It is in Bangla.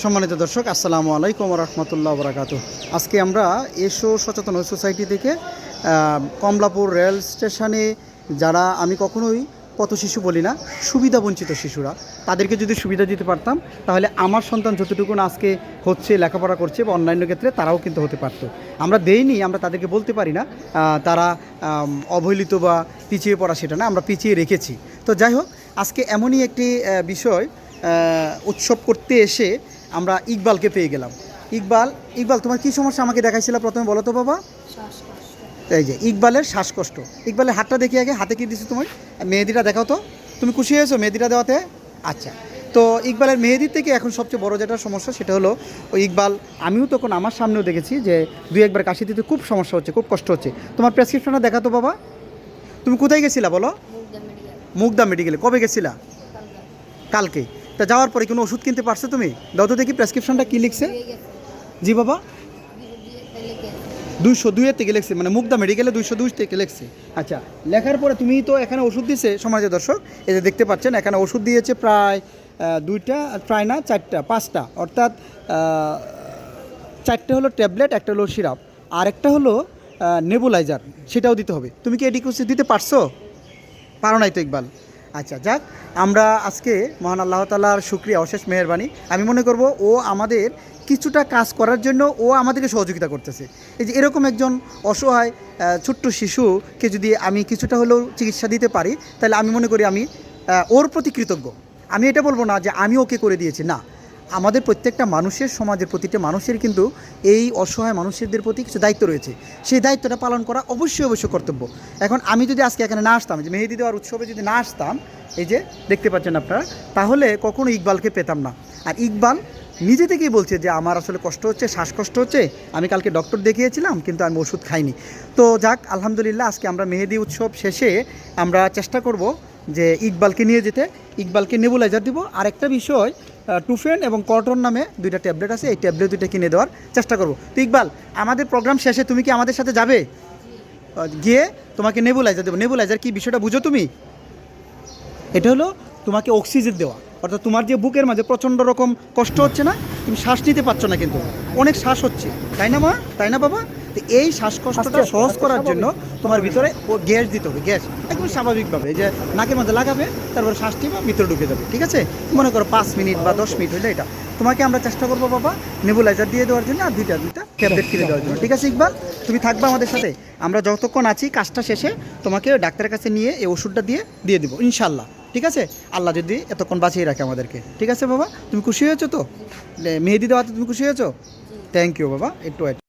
সম্মানিত দর্শক, আসসালামু আলাইকুম রহমতুল্লাহ বরাকাতু আজকে আমরা এসো সচেতন সোসাইটি থেকে কমলাপুর রেল স্টেশনে, যারা আমি কখনোই পথ শিশু বলি না, সুবিধা বঞ্চিত শিশুরা। তাদেরকে যদি সুবিধা দিতে পারতাম, তাহলে আমার সন্তান যতটুকু আজকে হচ্ছে, লেখাপড়া করছে বা অন্যান্য ক্ষেত্রে তারাও কিন্তু হতে পারতো। আমরা দেইনি, আমরা তাদেরকে বলতে পারি না তারা অবহেলিত বা পিছিয়ে পড়া সেটা না, আমরা পিছিয়ে রেখেছি। তো যাই হোক, আজকে এমনই একটি বিষয় উৎসব করতে এসে আমরা ইকবালকে পেয়ে গেলাম। ইকবাল ইকবাল, তোমার কি সমস্যা আমাকে দেখাইছিল প্রথমে বলো তো বাবা? এই যে, ইকবালের শ্বাসকষ্ট। ইকবালের হাতটা দেখি আগে, হাতে কি দিছো তোমার? মেহেদিটা দেখাও তো। তুমি খুশি হয়েছো মেহেদিটা দেওয়াতে? আচ্ছা তো ইকবালের মেহেদির থেকে এখন সবচেয়ে বড় যেটা সমস্যা সেটা হলো ওই ইকবাল, আমিও তখন আমার সামনেও দেখেছি যে দুই একবার কাশি দিতে খুব সমস্যা হচ্ছে, খুব কষ্ট হচ্ছে। তোমার প্রেসক্রিপশনটা দেখাতো বাবা। তুমি কোথায় গেছিলা বলো? মুগদা মেডিকেলে কবে গেছিলা? কালকে। তা যাওয়ার পরে কোনো ওষুধ কিনতে পারছ তুমি? দাও তো দেখি প্রেসক্রিপশনটা কী লিখছে। জি বাবা। দুইশো দুইয়ের থেকে লিখছে মানে মুগদা মেডিকেলে দুইশো দুই থেকে লিখছে। আচ্ছা লেখার পরে তুমি তো এখানে ওষুধ দিছে সমাজের দর্শক এই যে দেখতে পাচ্ছেন এখানে ওষুধ দিয়েছে প্রায় দুইটা প্রায় না চারটা পাঁচটা অর্থাৎ চারটে হলো ট্যাবলেট একটা হলো সিরাপ আর একটা হলো নেবুলাইজার সেটাও দিতে হবে। তুমি কি এডিকুসি দিতে পারছ? পারো নাই তো ইকবাল আচ্ছা যাক, আমরা আজকে মহান আল্লাহ তালার সুক্রিয়া অশেষ মেহরবানি। আমি মনে করব ও আমাদের কিছুটা কাজ করার জন্য ও আমাদেরকে সহযোগিতা করতেছে। এই যে এরকম একজন অসহায় ছোট্ট শিশুকে যদি আমি কিছুটা হলেও চিকিৎসা দিতে পারি, তাহলে আমি মনে করি আমি ওর প্রতি কৃতজ্ঞ। আমি এটা বলব না যে আমি ওকে করে দিয়েছি, না। আমাদের প্রত্যেকটা মানুষের সমাজের প্রতিটা মানুষের কিন্তু এই অসহায় মানুষদের প্রতি কিছু দায়িত্ব রয়েছে। সেই দায়িত্বটা পালন করা অবশ্যই অবশ্যই কর্তব্য। এখন আমি যদি আজকে এখানে না আসতাম যে মেহেদি দেওয়ার উৎসবে যদি না আসতাম, এই যে দেখতে পাচ্ছেন আপনারা, তাহলে কখনো ইকবালকে পেতাম না। আর ইকবাল নিজে থেকেই বলছে যে, আমার আসলে কষ্ট হচ্ছে, শ্বাসকষ্ট হচ্ছে, আমি কালকে ডক্টর দেখিয়েছিলাম, কিন্তু আমি ওষুধ খাইনি। তো যাক, আলহামদুলিল্লাহ, আজকে আমরা মেহেদি উৎসব শেষে আমরা চেষ্টা করব যে ইকবালকে নিয়ে যেতে, ইকবালকে নেবুলাইজার দিব। আর একটা বিষয় টুফেন এবং কটন নামে দুইটা ট্যাবলেট আছে, এই ট্যাবলেট দুইটা কিনে দেওয়ার চেষ্টা করব। তো ইকবাল, আমাদের প্রোগ্রাম শেষে তুমি কি আমাদের সাথে যাবে? গিয়ে তোমাকে নেবুলাইজার দেবো। নেবুলাইজার কি বিষয়টা বুঝো তুমি? এটা হলো তোমাকে অক্সিজেন দেওয়া। অর্থাৎ তোমার যে বুকের মাঝে প্রচণ্ড রকম কষ্ট হচ্ছে না, তুমি শ্বাস নিতে পারছ না কিন্তু। অনেক শ্বাস হচ্ছে। তাই না মা? তাই না বাবা? তো এই শ্বাসকষ্টটা সহজ করার জন্য তোমার ভিতরে ও গ্যাস দিতে হবে গ্যাস। একদম স্বাভাবিকভাবে এই যে নাকের মধ্যে লাগাবে তারপরে শ্বাসটি বা ভিতরে ঢুকে যাবে ঠিক আছে? মনে করো পাঁচ মিনিট বা দশ মিনিট হলে এটা। তোমাকে আমরা চেষ্টা করব বাবা নেবুলাইজার দিয়ে দেওয়ার জন্য আর দুইটা দুইটা ট্যাবলেট কিনে দেওয়ার জন্য। ঠিক আছে ইকবাল? তুমি থাকবে আমাদের সাথে। আমরা যতক্ষণ আছি কাজটা শেষে তোমাকে ডাক্তারের কাছে নিয়ে এই ওষুধটা দিয়ে দিয়ে দেবো ইনশাল্লাহ ঠিক আছে? আল্লাহ যদি এতক্ষণ বাঁচিয়ে রাখে আমাদেরকে। ঠিক আছে বাবা? তুমি খুশি হয়েছো তো? মেহেদি দেওয়াতে তুমি খুশি হয়েছো? থ্যাংক ইউ বাবা একটু।